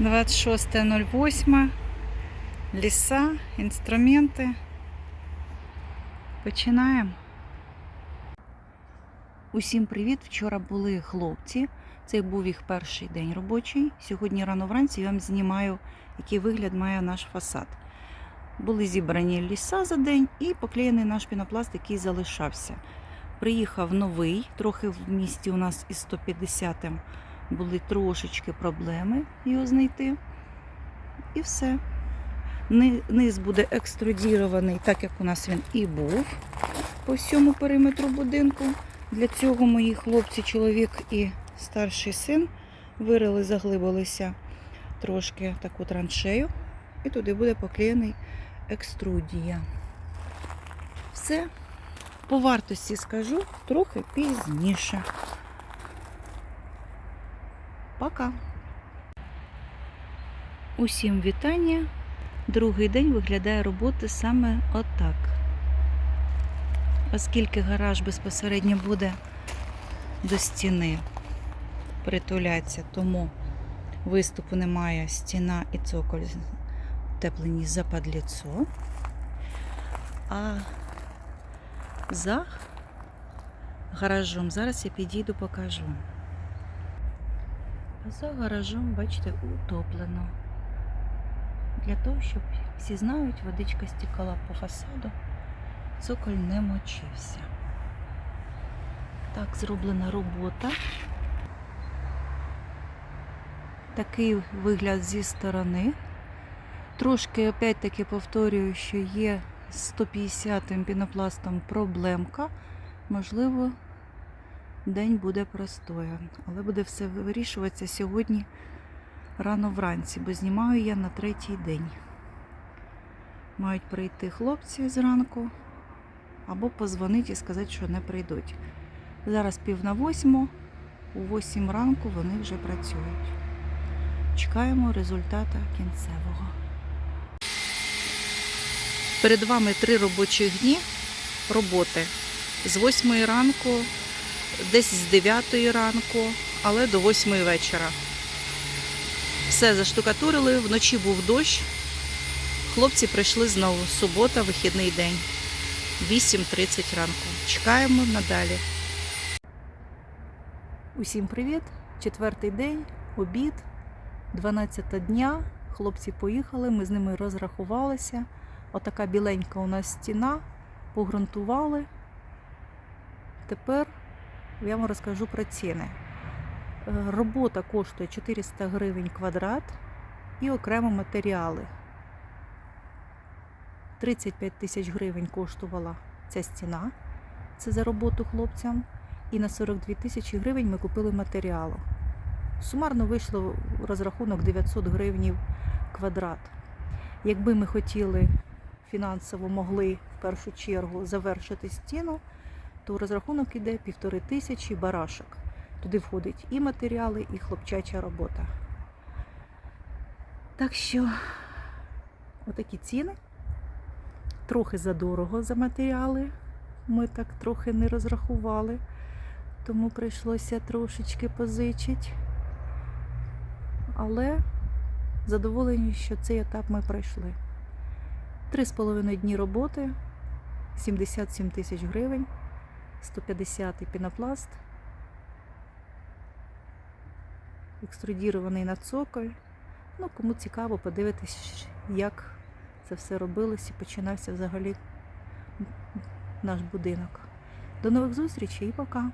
26.08. Ліса, інструменти. Починаємо. Усім привіт! Вчора були хлопці. Це був їх перший день робочий. Сьогодні рано вранці я вам знімаю, який вигляд має наш фасад. Були зібрані ліса за день і поклеєний наш пінопласт, який залишався. Приїхав новий, трохи в місті у нас із 150-м були трошечки проблеми його знайти. І все. Низ буде екструдірований, так як у нас він і був по всьому периметру будинку. Для цього мої хлопці, чоловік і старший син вирили, заглибилися трошки таку траншею, і туди буде поклеєний екструдія. Все. По вартості скажу трохи пізніше. Пока. Усім вітання. Другий день виглядає роботи саме отак. Оскільки гараж безпосередньо буде до стіни притулятися, тому виступу немає стіна і цоколь утеплені за падліцо. А за гаражом зараз я підійду покажу. За гаражом, бачите, утоплено. Для того, щоб всі знають, водичка стікала по фасаду, цоколь не мочився. Так зроблена робота. Такий вигляд зі сторони. Трошки, опять-таки, повторюю, що є з 150 м пінопластом проблемка. Можливо, день буде простоян, але буде все вирішуватися сьогодні рано вранці, бо знімаю я на третій день. Мають прийти хлопці зранку або позвонити і сказати, що не прийдуть. Зараз пів на восьму, у восім ранку вони вже працюють. Чекаємо результата кінцевого. Перед вами три робочі дні роботи з 8 ранку, десь з 9 ранку, але до 8 вечора. Все заштукатурили, вночі був дощ. Хлопці прийшли знову. Субота, вихідний день. 8.30 ранку. Чекаємо надалі. Усім привіт! Четвертий день, обід, 12 дня. Хлопці поїхали, ми з ними розрахувалися. Отака біленька у нас стіна, погрунтували. Тепер я вам розкажу про ціни. Е, Робота коштує 400 гривень квадрат і окремо матеріали. 35 тисяч гривень коштувала ця стіна. Це за роботу хлопцям. І на 42 тисячі гривень ми купили матеріалу. Сумарно вийшло розрахунок 900 гривень квадрат. Якби ми хотіли фінансово могли в першу чергу завершити стіну, то розрахунок іде півтори тисячі барашок. Туди входить і матеріали, і хлопчача робота. Так що, отакі ціни. Трохи задорого за матеріали. Ми так трохи не розрахували, тому прийшлося трошечки позичити. Але задоволені, що цей етап ми пройшли. Три з половиною дні роботи, 77 тисяч гривень, 150 пінопласт, екструдірований на цоколь. Ну, кому цікаво, подивитись, як це все робилось і починався взагалі наш будинок. До нових зустрічей і пока!